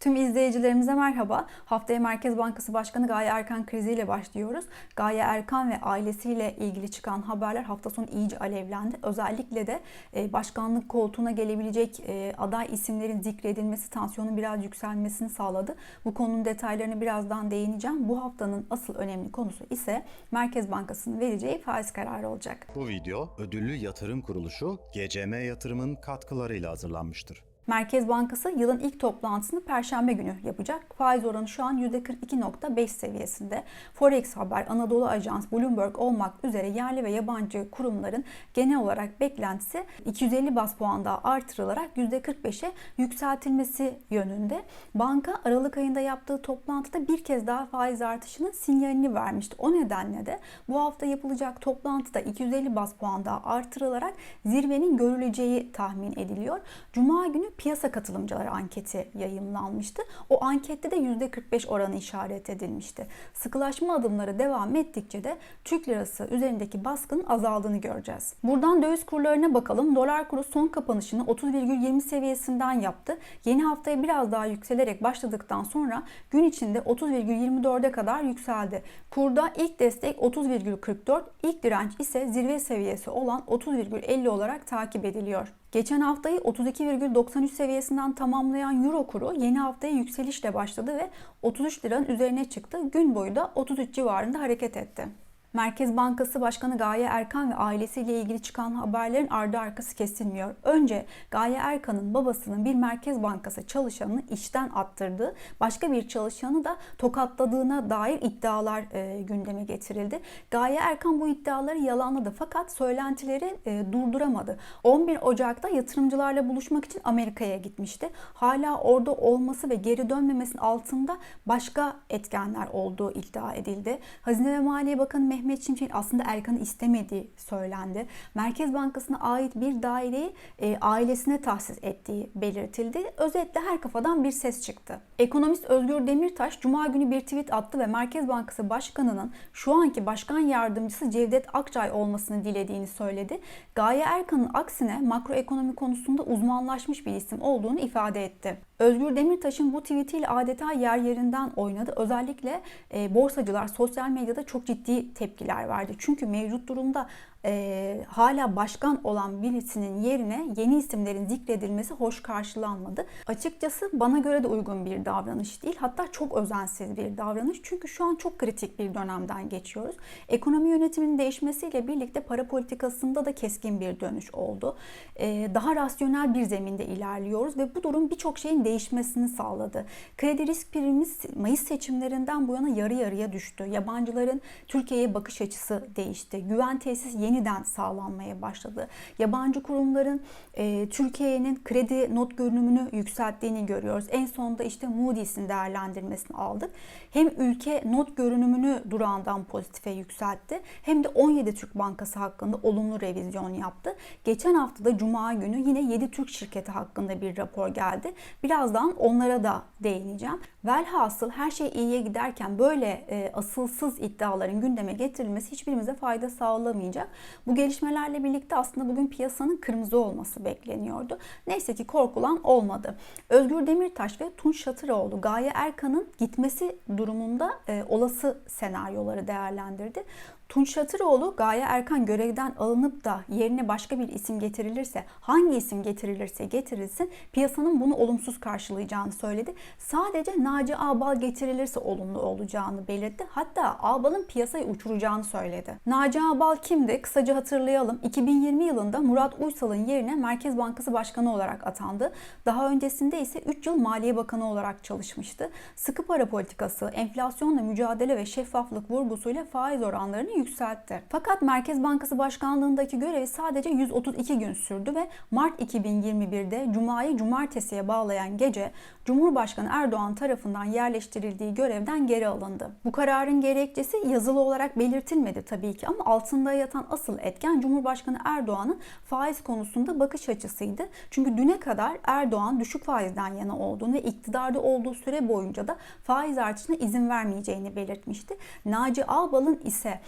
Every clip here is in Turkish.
Tüm izleyicilerimize merhaba. Haftaya Merkez Bankası Başkanı Gaye Erkan kriziyle başlıyoruz. Gaye Erkan ve ailesiyle ilgili çıkan haberler hafta sonu iyice alevlendi. Özellikle de e, başkanlık koltuğuna gelebilecek e, aday isimlerin zikredilmesi tansiyonun biraz yükselmesini sağladı. Bu konunun detaylarını birazdan değineceğim. Bu haftanın asıl önemli konusu ise Merkez Bankası'nın vereceği faiz kararı olacak. Bu video ödüllü yatırım kuruluşu GCM Yatırım'ın katkılarıyla hazırlanmıştır. Merkez Bankası yılın ilk toplantısını Perşembe günü yapacak. Faiz oranı şu an %42.5 seviyesinde. Forex Haber, Anadolu Ajans, Bloomberg olmak üzere yerli ve yabancı kurumların genel olarak beklentisi 250 bas puan daha artırılarak %45'e yükseltilmesi yönünde. Banka Aralık ayında yaptığı toplantıda bir kez daha faiz artışının sinyalini vermişti. O nedenle de bu hafta yapılacak toplantıda 250 bas puan daha artırılarak zirvenin görüleceği tahmin ediliyor. Cuma günü piyasa katılımcıları anketi yayımlanmıştı. O ankette de %45 oranı işaret edilmişti. Sıkılaşma adımları devam ettikçe de Türk lirası üzerindeki baskının azaldığını göreceğiz. Buradan döviz kurlarına bakalım. Dolar kuru son kapanışını 30,20 seviyesinden yaptı. Yeni haftaya biraz daha yükselerek başladıktan sonra gün içinde 30,24'e kadar yükseldi. Kurda ilk destek 30,44, ilk direnç ise zirve seviyesi olan 30,50 olarak takip ediliyor. Geçen haftayı 32,93 seviyesinden tamamlayan Euro kuru yeni haftaya yükselişle başladı ve 33 liranın üzerine çıktı. Gün boyu da 33 civarında hareket etti. Merkez Bankası Başkanı Gaye Erkan ve ailesiyle ilgili çıkan haberlerin ardı arkası kesilmiyor. Önce Gaye Erkan'ın babasının bir Merkez Bankası çalışanını işten attırdığı, başka bir çalışanı da tokatladığına dair iddialar e, gündeme getirildi. Gaye Erkan bu iddiaları yalanladı fakat söylentileri e, durduramadı. 11 Ocak'ta yatırımcılarla buluşmak için Amerika'ya gitmişti. Hala orada olması ve geri dönmemesinin altında başka etkenler olduğu iddia edildi. Hazine ve Maliye Bakanı Mehmet Şimşek'in aslında Erkan'ı istemediği söylendi. Merkez Bankası'na ait bir daireyi e, ailesine tahsis ettiği belirtildi. Özetle her kafadan bir ses çıktı. Ekonomist Özgür Demirtaş Cuma günü bir tweet attı ve Merkez Bankası Başkanı'nın şu anki başkan yardımcısı Cevdet Akçay olmasını dilediğini söyledi. Gaye Erkan'ın aksine makroekonomi konusunda uzmanlaşmış bir isim olduğunu ifade etti. Özgür Demirtaş'ın bu tweetiyle adeta yer yerinden oynadı. Özellikle e, borsacılar sosyal medyada çok ciddi tepkiler verdi. Çünkü mevcut durumda e, hala başkan olan birisinin yerine yeni isimlerin zikredilmesi hoş karşılanmadı. Açıkçası bana göre de uygun bir davranış değil. Hatta çok özensiz bir davranış. Çünkü şu an çok kritik bir dönemden geçiyoruz. Ekonomi yönetiminin değişmesiyle birlikte para politikasında da keskin bir dönüş oldu. E, daha rasyonel bir zeminde ilerliyoruz ve bu durum birçok şeyin değişmesini sağladı. Kredi risk primimiz Mayıs seçimlerinden bu yana yarı yarıya düştü. Yabancıların Türkiye'ye bakış açısı değişti. Güven tesis yeniden sağlanmaya başladı. Yabancı kurumların e, Türkiye'nin kredi not görünümünü yükselttiğini görüyoruz. En sonunda işte Moody's'in değerlendirmesini aldık. Hem ülke not görünümünü durağından pozitife yükseltti hem de 17 Türk Bankası hakkında olumlu revizyon yaptı. Geçen hafta da Cuma günü yine 7 Türk şirketi hakkında bir rapor geldi. Birazdan onlara da değineceğim. Velhasıl her şey iyiye giderken böyle e, asılsız iddiaların gündeme getirilmesi hiçbirimize fayda sağlamayacak. Bu gelişmelerle birlikte aslında bugün piyasanın kırmızı olması bekleniyordu. Neyse ki korkulan olmadı. Özgür Demirtaş ve Tunç Şatıroğlu Gaye Erkan'ın gitmesi durumunda e, olası senaryoları değerlendirdi. Tunç Şatıroğlu Gaye Erkan görevden alınıp da yerine başka bir isim getirilirse hangi isim getirilirse getirilsin piyasanın bunu olumsuz karşılayacağını söyledi. Sadece Naci Ağbal getirilirse olumlu olacağını belirtti. Hatta Ağbal'ın piyasayı uçuracağını söyledi. Naci Ağbal kimdi? Kısaca hatırlayalım. 2020 yılında Murat Uysal'ın yerine Merkez Bankası Başkanı olarak atandı. Daha öncesinde ise 3 yıl Maliye Bakanı olarak çalışmıştı. Sıkı para politikası, enflasyonla mücadele ve şeffaflık vurgusuyla faiz oranlarını yükseltti. Fakat Merkez Bankası Başkanlığındaki görevi sadece 132 gün sürdü ve Mart 2021'de Cuma'yı Cumartesi'ye bağlayan gece Cumhurbaşkanı Erdoğan tarafından yerleştirildiği görevden geri alındı. Bu kararın gerekçesi yazılı olarak belirtilmedi tabii ki ama altında yatan asıl etken Cumhurbaşkanı Erdoğan'ın faiz konusunda bakış açısıydı. Çünkü düne kadar Erdoğan düşük faizden yana olduğunu ve iktidarda olduğu süre boyunca da faiz artışına izin vermeyeceğini belirtmişti. Naci Ağbal'ın ise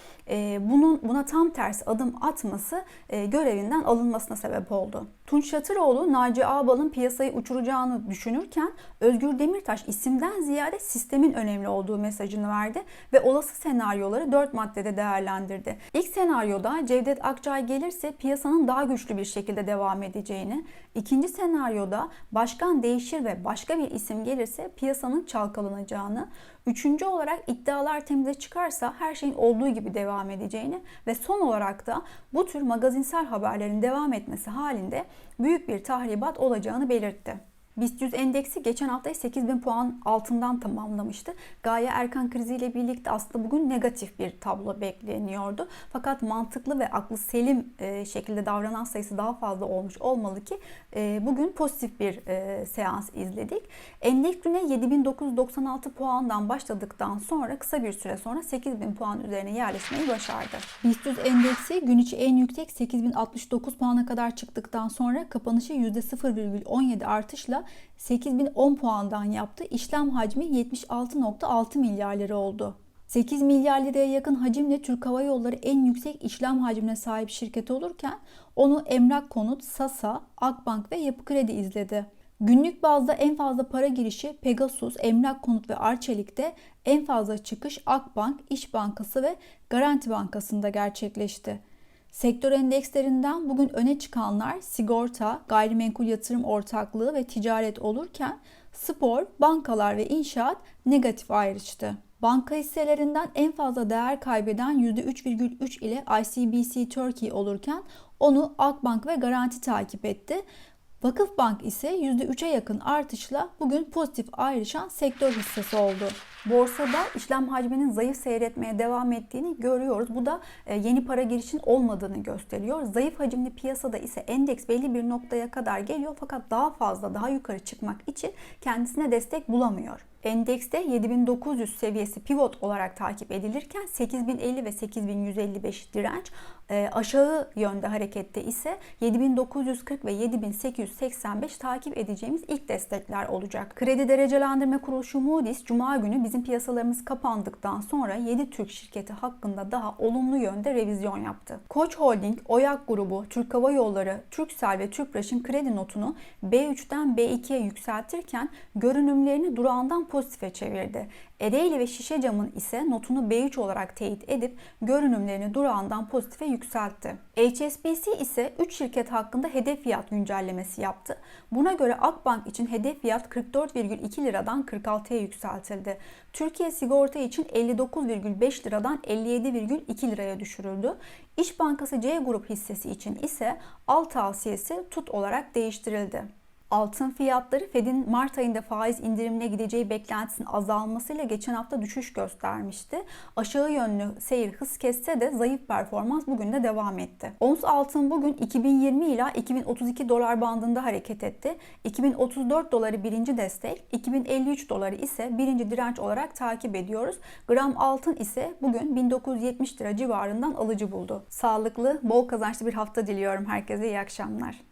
bunun buna tam tersi adım atması e, görevinden alınmasına sebep oldu. Tunç Yatıroğlu Naci Ağbal'ın piyasayı uçuracağını düşünürken Özgür Demirtaş isimden ziyade sistemin önemli olduğu mesajını verdi ve olası senaryoları dört maddede değerlendirdi. İlk senaryoda Cevdet Akçay gelirse piyasanın daha güçlü bir şekilde devam edeceğini, ikinci senaryoda başkan değişir ve başka bir isim gelirse piyasanın çalkalanacağını, üçüncü olarak iddialar temize çıkarsa her şeyin olduğu gibi devam edeceğini ve son olarak da bu tür magazinsel haberlerin devam etmesi halinde büyük bir tahribat olacağını belirtti. BIST 100 endeksi geçen hafta 8000 puan altından tamamlamıştı. Gaye Erkan kriziyle birlikte aslında bugün negatif bir tablo bekleniyordu. Fakat mantıklı ve aklı selim e, şekilde davranan sayısı daha fazla olmuş olmalı ki e, bugün pozitif bir e, seans izledik. Endeks güne 7996 puandan başladıktan sonra kısa bir süre sonra 8000 puan üzerine yerleşmeyi başardı. BIST 100 endeksi gün içi en yüksek 8069 puana kadar çıktıktan sonra kapanışı %0,17 artışla 8010 puandan yaptı. İşlem hacmi 76.6 milyar lira oldu. 8 milyar liraya yakın hacimle Türk Hava Yolları en yüksek işlem hacmine sahip şirket olurken onu Emlak Konut, Sasa, Akbank ve Yapı Kredi izledi. Günlük bazda en fazla para girişi Pegasus, Emlak Konut ve Arçelik'te en fazla çıkış Akbank, İş Bankası ve Garanti Bankası'nda gerçekleşti. Sektör endekslerinden bugün öne çıkanlar sigorta, gayrimenkul yatırım ortaklığı ve ticaret olurken spor, bankalar ve inşaat negatif ayrıştı. Banka hisselerinden en fazla değer kaybeden %3,3 ile ICBC Turkey olurken onu Akbank ve Garanti takip etti. Vakıfbank ise %3'e yakın artışla bugün pozitif ayrışan sektör hissesi oldu. Borsada işlem hacminin zayıf seyretmeye devam ettiğini görüyoruz. Bu da e, yeni para girişin olmadığını gösteriyor. Zayıf hacimli piyasada ise endeks belli bir noktaya kadar geliyor fakat daha fazla daha yukarı çıkmak için kendisine destek bulamıyor. Endekste 7900 seviyesi pivot olarak takip edilirken 8050 ve 8155 direnç e, aşağı yönde harekette ise 7940 ve 7885 takip edeceğimiz ilk destekler olacak. Kredi derecelendirme kuruluşu Moody's Cuma günü bizim piyasalarımız kapandıktan sonra 7 Türk şirketi hakkında daha olumlu yönde revizyon yaptı. Koç Holding, Oyak Grubu, Türk Hava Yolları, Türksel ve Tüpraş'ın kredi notunu B3'ten B2'ye yükseltirken görünümlerini durağından pozitife çevirdi. Ereğli ve Şişecam'ın ise notunu B3 olarak teyit edip görünümlerini durağından pozitife yükseltti. HSBC ise 3 şirket hakkında hedef fiyat güncellemesi yaptı. Buna göre Akbank için hedef fiyat 44,2 liradan 46'ya yükseltildi. Türkiye Sigorta için 59,5 liradan 57,2 liraya düşürüldü. İş Bankası C grup hissesi için ise al tavsiyesi tut olarak değiştirildi. Altın fiyatları Fed'in Mart ayında faiz indirimine gideceği beklentisinin azalmasıyla geçen hafta düşüş göstermişti. Aşağı yönlü seyir hız kesse de zayıf performans bugün de devam etti. Ons altın bugün 2020 ila 2032 dolar bandında hareket etti. 2034 doları birinci destek, 2053 doları ise birinci direnç olarak takip ediyoruz. Gram altın ise bugün 1970 lira civarından alıcı buldu. Sağlıklı, bol kazançlı bir hafta diliyorum herkese. İyi akşamlar.